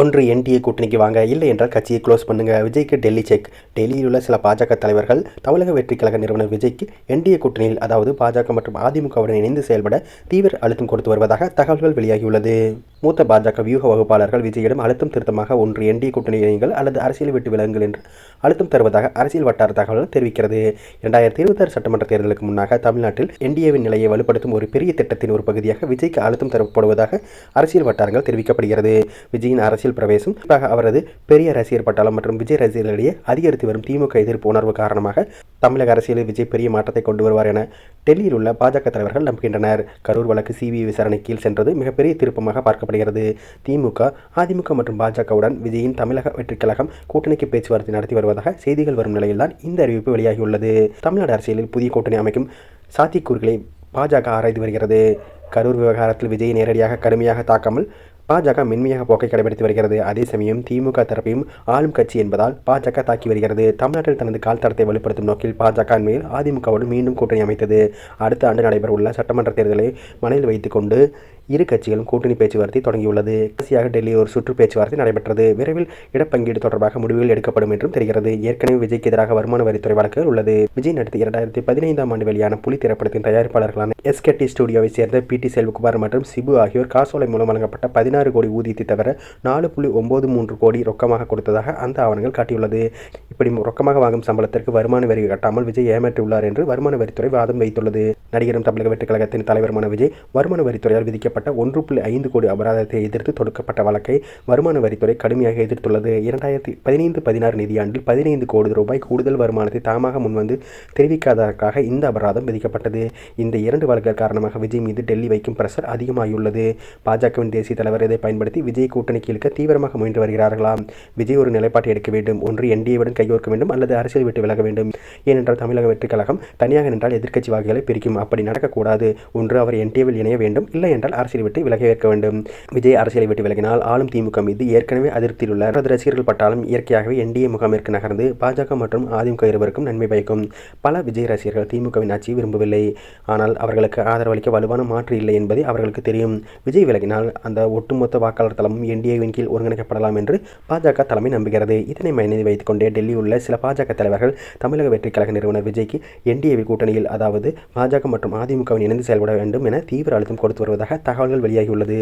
ஒன்று என்டிஏ கூட்டணிக்கு வாங்க. இல்லை என்றால் கட்சியை க்ளோஸ் பண்ணுங்க. விஜய்க்கு டெல்லி செக் டெல்லியில் உள்ள சில பாஜக தலைவர்கள் தமிழக வெற்றி கழக நிறுவனர் விஜய்க்கு என்டிஏ கூட்டணியில் அதாவது பாஜக மற்றும் அதிமுகவுடன் இணைந்து செயல்பட தீவிர அழுத்தம் கொடுத்து வருவதாக தகவல்கள் வெளியாகியுள்ளது. மூத்த பாஜக வியூக வகுப்பாளர்கள் விஜயிடம் அழுத்தம் திருத்தமாக ஒன்று என்டிஏ கூட்டணி இணைங்கள் அல்லது அரசியல் விட்டு விலங்குகள் என்று அழுத்தம் தருவதாக அரசியல் வட்டார தகவல்கள் தெரிவிக்கிறது. இரண்டாயிரத்தி இருபத்தாறு சட்டமன்ற தேர்தலுக்கு முன்னாக தமிழ்நாட்டில் என்டிஏவின் நிலையை வலுப்படுத்தும் ஒரு பெரிய திட்டத்தின் ஒரு பகுதியாக விஜய்க்கு அழுத்தம் தரப்படுவதாக அரசியல் வட்டாரங்கள் தெரிவிக்கப்படுகிறது. விஜயின் அரசியல் பிரவேசம். குறிப்பாக அவரது பெரிய ரசிகர் பட்டாளம் மற்றும் விஜய் ரசிகர்களிடையே அதிகரித்து வரும் திமுக எதிர்ப்பு உணர்வு காரணமாக தமிழக அரசியலில் விஜய் பெரிய மாற்றத்தை கொண்டு வருவார் என டெல்லியில் உள்ள பாஜக தலைவர்கள் நம்புகின்றனர். கரூர் வழக்கு சிபிஐ விசாரணை கீழ் சென்றது மிகப்பெரிய திருப்பமாக பார்க்கப்படுகிறது. திமுக அதிமுக மற்றும் பாஜகவுடன் விஜயின் தமிழக வெற்றிக் கழகம் கூட்டணிக்கு பேச்சுவார்த்தை நடத்தி வருவதாக செய்திகள் வரும் நிலையில்தான் இந்த அறிவிப்பு வெளியாகியுள்ளது. தமிழ்நாடு அரசியலில் புதிய கூட்டணி அமைக்கும் சாத்தியக்கூறுகளை பாஜக ஆராய்ந்து வருகிறது. கரூர் விவகாரத்தில் விஜயை நேரடியாக கடுமையாக தாக்காமல் பாஜக மென்மையாக போக்கை கடைபிடித்து வருகிறது. அதே சமயம் திமுக தரப்பையும் ஆளும் கட்சி என்பதால் பாஜக தாக்கி வருகிறது. தமிழ்நாட்டில் தனது கால் தரத்தை வலுப்படுத்தும் நோக்கில் பாஜக மேல் அதிமுகவோடு மீண்டும் கூட்டணி அமைத்தது. அடுத்த ஆண்டு நடைபெறவுள்ள சட்டமன்ற தேர்தலை மனதில் வைத்துக்கொண்டு இரு கட்சிகளும் கூட்டணி பேச்சுவார்த்தை தொடங்கியுள்ளது. கடைசியாக டெல்லி ஒரு சுற்று பேச்சுவார்த்தை நடைபெற்றது. விரைவில் இடப்பங்கீடு தொடர்பாக முடிவுகள் எடுக்கப்படும் என்றும் தெரிகிறது. ஏற்கனவே விஜய்க்கு எதிராக வருமான வரித்துறை வழக்கு உள்ளது. விஜய் நடித்த இரண்டாயிரத்தி பதினைந்தாம் ஆண்டு வெளியான புலி திரைப்படத்தின் தயாரிப்பாளர்களான எஸ்கேடி ஸ்டுடியோவை சேர்ந்த பி டி செல்வகுமார் மற்றும் சிபு ஆகியோர் காசோலை மூலம் வழங்கப்பட்ட பதினாறு கோடி ஊதியத்தை தவிர நாலு புள்ளி ஒன்பது மூன்று கோடி ரொக்கமாக கொடுத்ததாக அந்த ஆவணங்கள் காட்டியுள்ளது. இப்படி ரொக்கமாக வாங்கும் சம்பளத்திற்கு வருமான வரி கட்டாமல் விஜய் ஏமாற்றியுள்ளார் என்று வருமான வரித்துறை வாதம் வைத்துள்ளது. நடிகரும் தமிழக வெற்றி கழகத்தின் தலைவருமான விஜய் வருமான வரித்துறையால் விதிக்கப்பட்ட ஒன்று புள்ளி ஐந்து கோடி அபராதத்தை எதிர்த்து தொடுக்கப்பட்ட வழக்கை வருமான வரித்துறை கடுமையாக எதிர்த்துள்ளது. இரண்டாயிரத்தி பதினைந்து பதினாறு நிதியாண்டில் பதினைந்து கோடி ரூபாய் கூடுதல் வருமானத்தை தாமாக முன்வந்து தெரிவிக்காததற்காக இந்த அபராதம் விதிக்கப்பட்டது. இந்த இரண்டு வழக்குகள் காரணமாக விஜய் மீது டெல்லி வைக்கும் பிரஷர் அதிகமாகியுள்ளது பாஜகவின் தேசிய தலைவர் இதை பயன்படுத்தி விஜய் கூட்டணிக்கு இழுக்க தீவிரமாக முயன்று வருகிறார்களாம். விஜய் ஒரு நிலைப்பாட்டை எடுக்க வேண்டும். ஒன்று என்டிஏவுடன் கையோர்க்க வேண்டும் அல்லது அரசியல் விட்டு விலக வேண்டும். ஏனென்றால் தமிழக வெற்றிக் கழகம் தனியாக நின்றால் எதிர்க்கட்சி வாக்குகளை பிரிக்கும். அப்படி நடக்கக்கூடாது. ஒன்று அவர் என்டிஏவில் இணைய வேண்டும். இல்லை என்றால் அரசியல் விட்டு விலக வைக்க வேண்டும். விஜய் அரசியலை விட்டு விலகினால் ஆளும் திமுக மீது ஏற்கனவே அதிருப்தியில் உள்ள அவரது ரசிகர்கள் பட்டாலும் இயற்கையாகவே என்டிஏ முகாமிற்கு நகர்ந்து பாஜக மற்றும் அதிமுக இருவருக்கும் நன்மை பயக்கும். பல விஜய் ரசிகர்கள் திமுகவின் ஆட்சியை விரும்பவில்லை. ஆனால் அவர்களுக்கு ஆதரவளிக்க வலுவான மாற்று இல்லை என்பதை அவர்களுக்கு தெரியும். விஜய் விலகினால் அந்த ஒட்டுமொத்த வாக்காளர் தளமும் என்டிஏவின் கீழ் ஒருங்கிணைக்கப்படலாம் என்று பாஜக தலைமை நம்புகிறது. இதனை மனதில் வைத்துக்கொண்டே டெல்லி உள்ள சில பாஜக தலைவர்கள் தமிழக வெற்றிக் கழக நிறுவனர் விஜய்க்கு என்டிஏவி கூட்டணியில் அதாவது பாஜக மற்றும் அதிமுகவின் இணைந்து செயல்பட வேண்டும் என தீவிர அழுத்தம் கொடுத்து வருவதாக தகவல்கள் வெளியாகியுள்ளது.